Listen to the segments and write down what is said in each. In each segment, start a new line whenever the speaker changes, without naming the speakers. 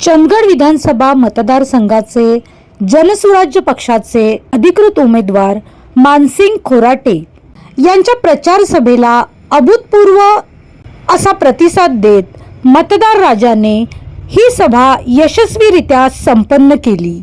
चंदगड विधानसभा मतदारसंघाचे जनसुराज्य पक्षाचे अधिकृत उमेदवार मानसिंग खोराटे यांच्या प्रचार सभेला अभूतपूर्व असा प्रतिसाद देत मतदार राजाने ही सभा यशस्वीरित्या संपन्न केली.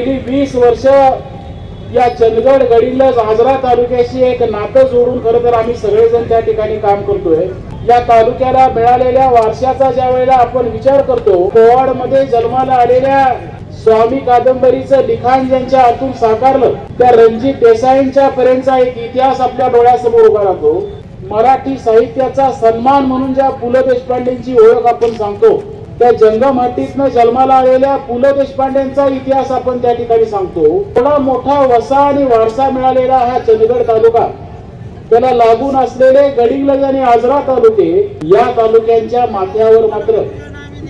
गेली वीस वर्ष या चंदगड गडीला आजरा तालुक्याशी एक नातं जोडून खरं तर आम्ही सगळेजण त्या ठिकाणी काम करतोय. या तालुक्याला मिळालेल्या वारशाचा ज्या वेळेला आपण विचार करतो कोवाडमध्ये जन्माला आलेल्या स्वामी कादंबरीचं लिखाण ज्यांच्या हातून साकारलं त्या रणजित देसाईंच्या पर्यंतचा एक इतिहास आपल्या डोळ्यासमोर उभा राहतो. मराठी साहित्याचा सन्मान म्हणून ज्या पु ल देशपांडेंची ओळख आपण सांगतो त्या जंगमहट्टीतनं जन्माला आलेल्या पु ल देशपांडेंचा इतिहास आपण त्या ठिकाणी सांगतो. एवढा मोठा वसा आणि वारसा मिळालेला हा चंदगड तालुका. त्याला लागून असलेले गडिंगलज आणि आजरा तालुके या तालुक्यांच्या माथ्यावर मात्र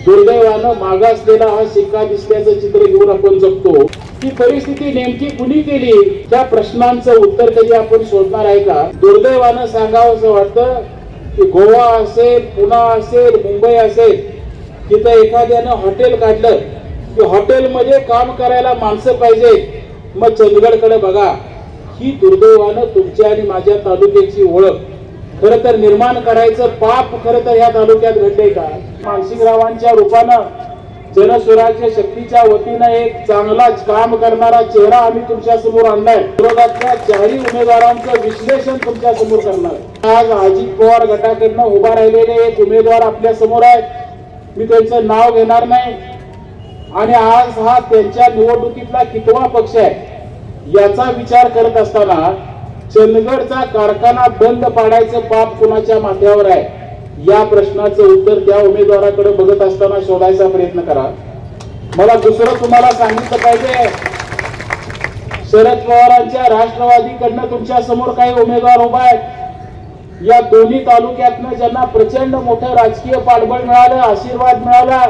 दुर्दैवानं मागासलेला हा शिक्का दिसल्याचं चित्र घेऊन आपण जगतो. ही परिस्थिती नेमकी कुणी केली? त्या प्रश्नांचं उत्तर कधी आपण शोधणार आहे का? दुर्दैवानं सांगावं असं वाटतं की गोवा असेल पुणा असेल मुंबई असेल तिथं एखाद्यानं हॉटेल काढलं की हॉटेलमध्ये काम करायला माणसं पाहिजे मग चंदगडकडे बघा. ही दुर्दैवानं तुमच्या आणि माझ्या तालुक्याची ओळख. खर तर निर्माण करायचं पाप खर तर ह्या तालुक्यात घडले का? मानसिकरावांच्या रूपानं जनस्वराज्य शक्तीच्या वतीनं एक चांगला काम करणारा चेहरा आम्ही तुमच्यासमोर आणलाय. विरोधातल्या चारही उमेदवारांचं विश्लेषण तुमच्यासमोर करणार. आज अजित पवार गटाकडनं उभा राहिलेले एक उमेदवार आपल्यासमोर आहेत. मी त्यांचं नाव घेणार नाही. आणि आज हा त्यांच्या निवडणुकीतला कितवा पक्ष आहे याचा विचार करत असताना चंदगडचा कारखाना बंद पाडायचं पाप कुणाच्या माथ्यावर आहे या प्रश्नाचं उत्तर त्या उमेदवाराकडे बघत असताना शोधायचा प्रयत्न करा. मला दुसरं तुम्हाला सांगितलं पाहिजे. शरद पवारांच्या राष्ट्रवादीकडनं तुमच्यासमोर काही उमेदवार उभा आहेत. या दोन्ही तालुक्यातनं ज्यांना प्रचंड मोठं राजकीय पाठबळ मिळालं आशीर्वाद मिळाला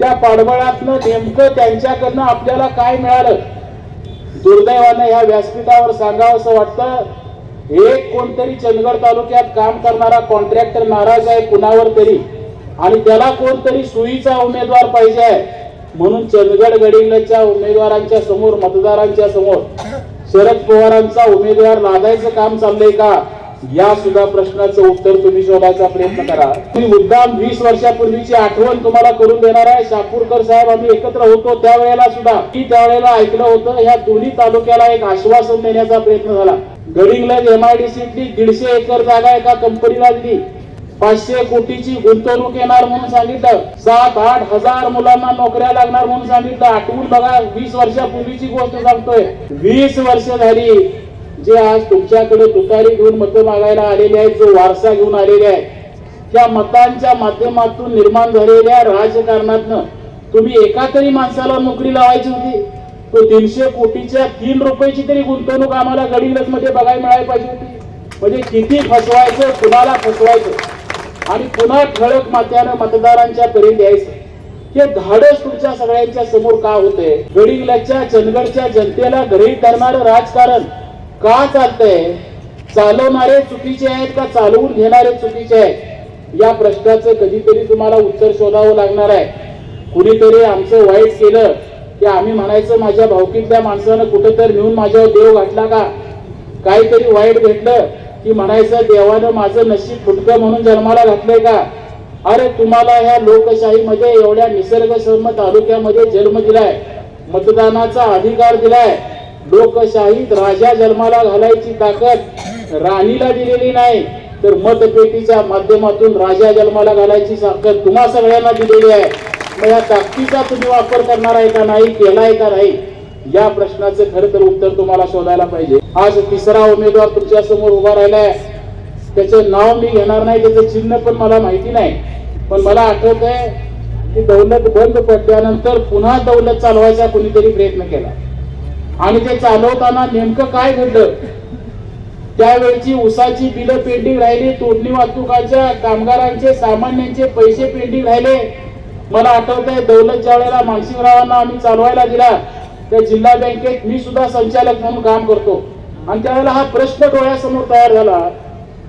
त्या पाठबळातनं नेमकं त्यांच्याकडनं आपल्याला काय मिळालं? दुर्दैवानं ह्या व्यासपीठावर सांगावं असं वाटतं. एक कोणतरी चंदगड तालुक्यात काम करणारा कॉन्ट्रॅक्टर नाराज आहे कुणावर तरी. आणि त्याला कोणतरी सुईचा उमेदवार पाहिजे आहे. म्हणून चंदगड गडिंगच्या उमेदवारांच्या समोर मतदारांच्या समोर शरद पवारांचा उमेदवार लादायचं काम चाललंय का? या सुद्धा प्रश्नाचं उत्तर तुम्ही शोधायचा प्रयत्न करा. मी मुद्दाम वीस वर्षापूर्वीची आठवण तुम्हाला करून देणार आहे. शापूरकर साहेब आम्ही एकत्र होतो त्यावेळेला सुद्धा. मी त्यावेळेला ऐकलं होतं ह्या दोन्ही तालुक्याला एक आश्वासन देण्याचा प्रयत्न झाला. गडिंगलज एमआयडीसीतली दीडशे एकर जागा एका कंपनीला दिली. पाचशे कोटीची गुंतवणूक येणार म्हणून सांगितलं. सात आठ हजार मुलांना नोकऱ्या लागणार म्हणून सांगितलं. आठवून बघा वीस वर्षापूर्वीची गोष्ट सांगतोय. वीस वर्ष झाली. जे आज तुमच्याकडे तुकारी घेऊन मतं मागायला आलेले आहेत जो वारसा घेऊन आलेले आहेत त्या मतांच्या माध्यमातून निर्माण झालेल्या राजकारणातनं तुम्ही एका तरी माणसाला नोकरी लावायची होती. तो तीनशे कोटीच्या तीन रुपयाची तरी गुंतवणूक आम्हाला गडीलच मध्ये बघायला मिळायला पाहिजे होती. म्हणजे किती फसवायचं कुणाला फसवायचं? आणि पुन्हा ठळक मात्यानं मतदारांच्या पर्यंत यायचं हे धाडस तुमच्या सगळ्यांच्या समोर का होते गडिंगलजच्या चंदगडच्या जनतेला घरी करणारं राजकारण का चालतंय? चालवणारे चुकीचे आहेत का चालवून घेणारे चुकीचे आहेत? या प्रश्नाचं कधीतरी तुम्हाला उत्तर शोधावं लागणार आहे. कुणीतरी आमचं वाईट केलं की आम्ही म्हणायचं माझ्या भावकीतल्या माणसानं कुठेतरी नेऊन माझ्यावर देव घातला का? काहीतरी वाईट भेटलं की म्हणायचं देवानं माझं नशीब फुटकं म्हणून जन्माला घातलंय का? अरे तुम्हाला ह्या लोकशाहीमध्ये एवढ्या निसर्गसम तालुक्यामध्ये जन्म दिलाय मतदानाचा अधिकार दिलाय. लोकशाहीत राजा जन्माला घालायची ताकद राणीला दिलेली नाही तर मतपेटीच्या माध्यमातून राजा जन्माला घालायची ताकद तुम्हा सगळ्यांना दिलेली आहे. मग या ताकदीचा तुम्ही वापर करणार आहे का नाही केलाय का नाही या प्रश्नाचं खरं तर उत्तर तुम्हाला शोधायला पाहिजे. आज तिसरा उमेदवार तुमच्यासमोर उभा राहिलाय. त्याचं नाव मी घेणार नाही त्याचं चिन्ह पण मला माहिती नाही. पण मला आठवत आहे की दौलत बंद पडल्यानंतर पुन्हा दौलत चालवायचा कुणीतरी प्रयत्न केला. आणि ते चालवताना नेमकं काय घडलं? त्यावेळची उसाची बिलं पेंडिंग राहिली तोडणी वाहतुकाच्या कामगारांचे सामान्यांचे पैसे पेंडिंग राहिले. मला आठवत आहे दौलत ज्या वेळेला मानसिंगरावांना आम्ही चालवायला दिला त्या जिल्हा बँकेत मी सुद्धा संचालक म्हणून काम करतो. आणि त्यावेळेला हा प्रश्न डोळ्यासमोर तयार झाला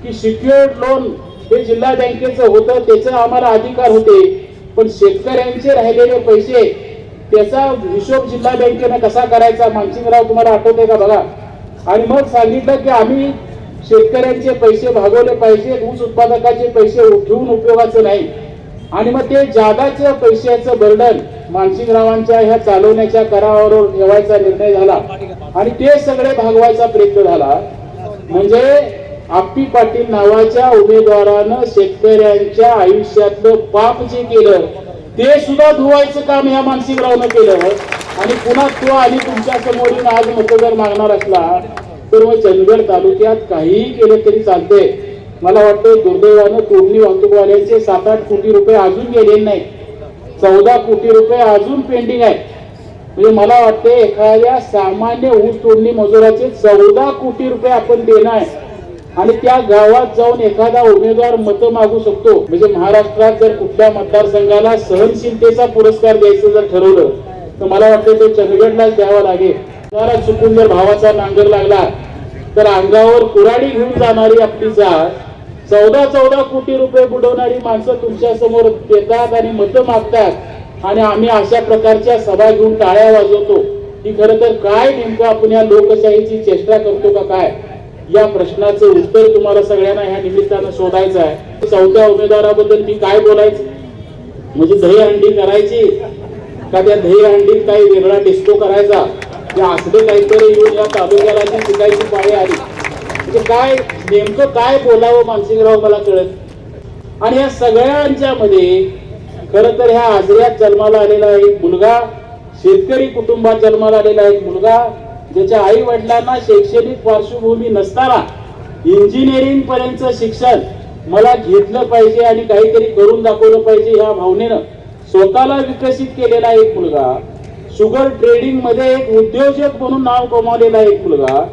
की सिक्युअर्ड लोन हे जिल्हा बँकेचं होतं त्याचे आम्हाला अधिकार होते. पण शेतकऱ्यांचे राहिलेले पैसे त्याचा हिशोब जिल्हा बँकेनं कसा करायचा मानसिंगराव तुम्हाला आठवते का बघा? आणि मग सांगितलं की आम्ही शेतकऱ्यांचे पैसे भागवले पाहिजे ऊस उत्पादकाचे पैसे घेऊन उपयोगाचं नाही. आणि मग ते जादाचं पैशाचं बर्डन मानसिंगरावांच्या ह्या चालवण्याच्या करारावर ठेवायचा निर्णय झाला. आणि ते सगळे भागवायचा प्रयत्न झाला. म्हणजे आप्पी पाटील नावाच्या उमेदवारानं शेतकऱ्यांच्या आयुष्यातलं पाप जे केलं ते सुद्धा धुवायचं काम ह्या मानसिंगरावनं केलं आणि पुन्हा तो आणि तुमच्यासमोर आज मतदार मागणार असला तर मग चंदगड तालुक्यात काहीही केलं तरी चालतंय. मला वाटतं दुर्दैवानं तोडणी वाहतूकवाल्यांचे सात आठ कोटी रुपये अजून गेलेले नाही चौदा कोटी रुपये अजून पेंडिंग आहे म्हणजे मला वाटते एखाद्या सामान्य ऊस तोडणी मजुराचे चौदा कोटी रुपये आपण देणार. आहे आणि त्या गावात जाऊन एखादा उमेदवार मतं मागू शकतो. म्हणजे महाराष्ट्रात जर कुठल्या मतदारसंघाला सहनशीलतेचा पुरस्कार द्यायचं जर ठरवलं तर मला वाटतं तो चंदगडलाच द्यावा लागेल. चुकून जर भावाचा नांगर लागला तर अंगावर कुराडी घेऊन जाणारी आपली जात चौदा चौदा कोटी रुपये बुडवणारी माणसं तुमच्यासमोर येतात आणि मतं मागतात. आणि आम्ही अशा प्रकारच्या सभा घेऊन टाळ्या वाजवतो. की खरं तर काय नेमकं आपण या लोकशाहीची चेष्टा करतो का काय? या प्रश्नाचं उत्तर तुम्हाला सगळ्यांना ह्या निमित्तानं शोधायचं आहे. चौथ्या उमेदवाराबद्दल मी काय बोलायचं? म्हणजे दहीहंडी करायची? का त्या दहीहंडीत काही वेगळा डिस्को करायचा? या असले काहीतरी येऊन या तालुक्याला जी शिकायची पाळी आली. म्हणजे काय नेमकं काय बोलावं मानसिंगराव मला कळत आणि या सगळ्यांच्या मध्ये खर तर ह्या आजऱ्यात जन्माला आलेला एक मुलगा शेतकरी कुटुंबात जन्माला आलेला एक मुलगा ज्याच्या आई वडिलांना शैक्षणिक पार्श्वभूमी नसताना इंजिनिअरिंग पर्यंत शिक्षण मला घेतलं पाहिजे आणि काहीतरी करून दाखवलं पाहिजे ह्या भावनेनं स्वतःला विकसित केलेला एक मुलगा शुगर ट्रेडिंगमध्ये एक उद्योजक म्हणून नाव कमावलेला एक मुलगा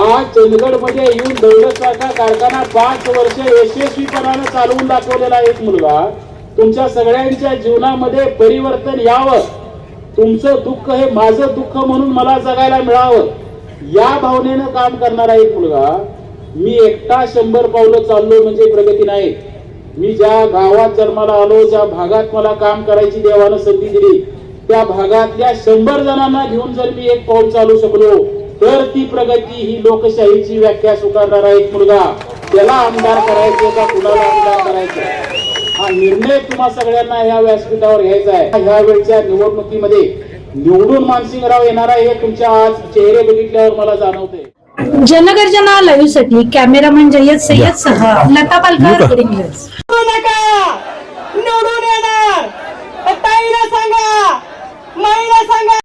आज चंदगडमध्ये येऊन दौलतसारखा कारखाना पाच वर्ष यशस्वीपणानं चालवून दाखवलेला एक मुलगा तुमच्या सगळ्यांच्या जीवनामध्ये परिवर्तन यावं तुमचं दुःख हे माझं दुःख म्हणून मला जगायला मिळावं. या भावनेनं काम करणारा एक मुलगा मी एकटा शंभर पावलं चाललो म्हणजे प्रगती नाही. मी ज्या गावात जन्माला आलो ज्या भागात मला काम करायची देवानं संधी दिली त्या भागातल्या शंभर जणांना घेऊन जर मी एक पाऊल चालू शकलो तर ती प्रगती ही लोकशाहीची व्याख्या स्वीकारणारा एक मुलगा त्याला आमदार करायचे का कुणाला आमदार करायचं? हा निर्णय तुम्हा सगळ्यांना ह्या व्यासपीठावर घ्यायचा आहे. ह्या वेळच्या निवडणुकीमध्ये निवडून मानसिंगराव येणार आहे हे तुमच्या आज चेहरे बघितल्यावर मला जाणवते.
जनगर्जना लाईव्हसाठी कॅमेरामॅन जय्यद सय्यद सह लता पालकर
निवडून येणार. ताईला सांगा. माईला सांगा.